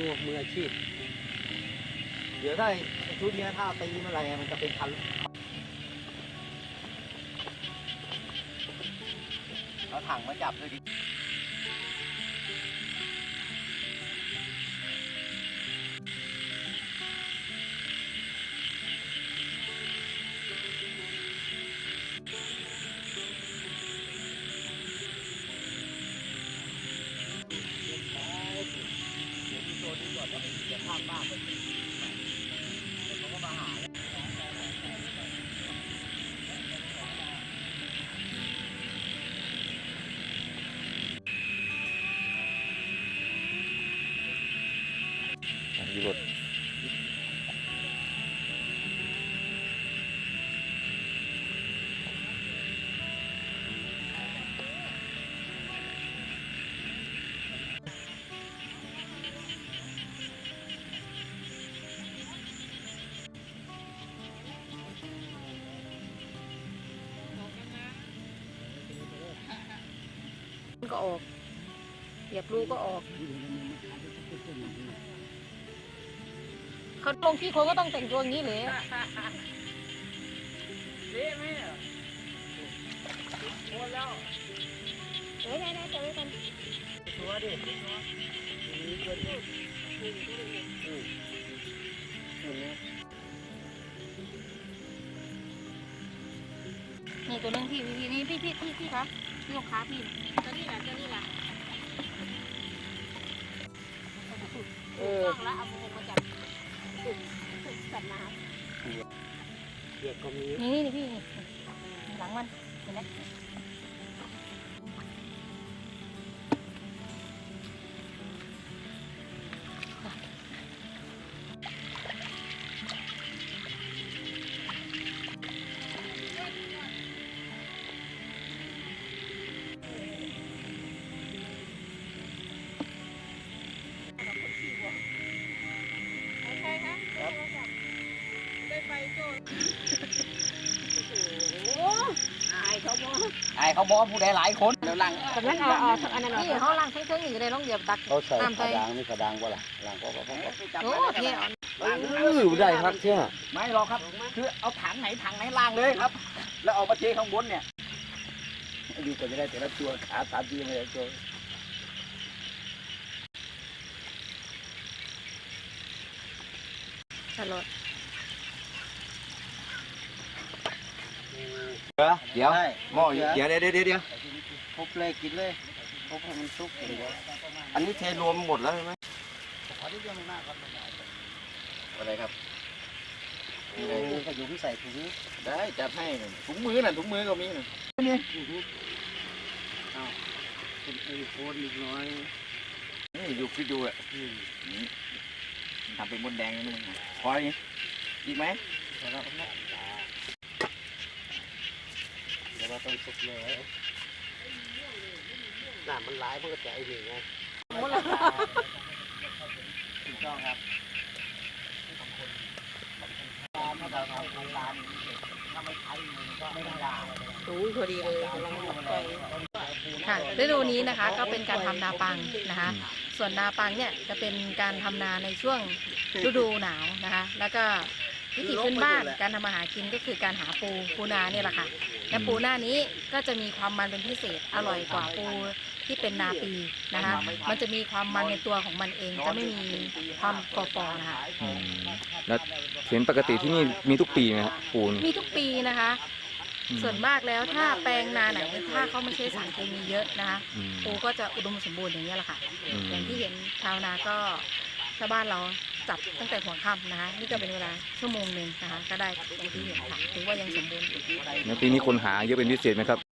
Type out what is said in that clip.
ดูมืออาชีพ เดี๋ยวถ้าชุดนี้ถ้าตีเมื่อไรมันจะเป็นพันเราถังมาจับด้วยดิ อยู่ร ก็ออกเหยียบรูก็ออกเขาลงที่คนก็ต้องแต่งตัวอย่างนี้เลยเละไหมอะหมดแล้วเอ้ยได้ๆจะไว้กันตัวดินี่ตัวนึงพี่พี่นี่พี่พี่พี่พี่คะพี่ลูกค้าพี่ตัวนี้ เด็กก็มีนี่นี่พี่หลังมันเห็นไหม ไฟโจ้โอ้อายเขาบ่ไอ้เขาบอกผู้ใดหลายคนเดี๋ยวหลังแต่นั้นเอาเอาอันนั้นพี่เขาล้างทั้งเครื่องอยู่เลยต้องเหยียบตักเขาใส่ตามไปกระดังนี่กระดังว่าล่ะหลังก็ก็ก็โอ้เท่อ่อนเออได้ครับเชื่อไม่หรอกครับ คือเอาถังไหนถังไหนล่างเลยครับ แล้วเอามาเทข้างบนเนี่ยดีกว่าจะได้แต่ละตัวขาสามทีไม่ได้ตัวตลอด เดี๋ยวใช่หม้ออยู่เดี๋ยวเดี๋ยวเดี๋ยวเดี๋ยวพบเลยกินเลยพบให้มันสุกอย่างเดียวอันนี้เทรวมหมดแล้วใช่ไหมขอที่ยังมากครับอะไรครับนี่เลยก็อยู่ที่ใส่ถุงได้จัดให้หน่อยถุงมือน่ะถุงมือก็มีน่ะเป็นไอ้โคนอีกน้อยนี่อยู่คิดดูอะนี่ทำเป็นมดแดงนี่มึงพออีกอีกไหมแล้วเราเดี๋ยวเรา ต้องสุกเลยน้ำมันไหลมันก็จะไอ้นี่ไงถูกต้องครับถ้าไม่ใช้มันก็ไม่ได้ สูงพอดีเลยกำลังไปค่ะฤดูนี้นะคะก็เป็นการทำนาปังนะคะ ส่วนนาปังเนี่ยจะเป็นการทำนาในช่วงฤดูหนาวนะคะ แล้วก็ วิถีพื้นบ้านการทำมาหากินก็คือการหาปูปูนาเนี่ยแหละค่ะและปูหน้านี้ก็จะมีความมันเป็นพิเศษอร่อยกว่าปูที่เป็นนาปีนะคะ มันจะมีความมันในตัวของมันเองจะไม่มีความฟอๆนะคะอืมแล้วเห็นปกติที่นี่มีทุกปีไหมครับปูนมีทุกปีนะคะ อืมส่วนมากแล้วถ้าแปลงนาไหนถ้าเขาไม่ใช้สารเคมีเยอะนะคะ อืม ปูก็จะอุดมสมบูรณ์อย่างนี้ยแหละค่ะ อืม อย่างที่เห็นชาวนาก็ชาวบ้านเรา จับตั้งแต่หัวค่ำนะคะนี่ก็เป็นเวลาชั่วโมงหนึ่งนะคะก็ได้อย่างที่เห็นค่ะถือว่ายังสมบูรณ์อยู่ แล้วปีนี้คนหาเยอะเป็นพิเศษไหมครับ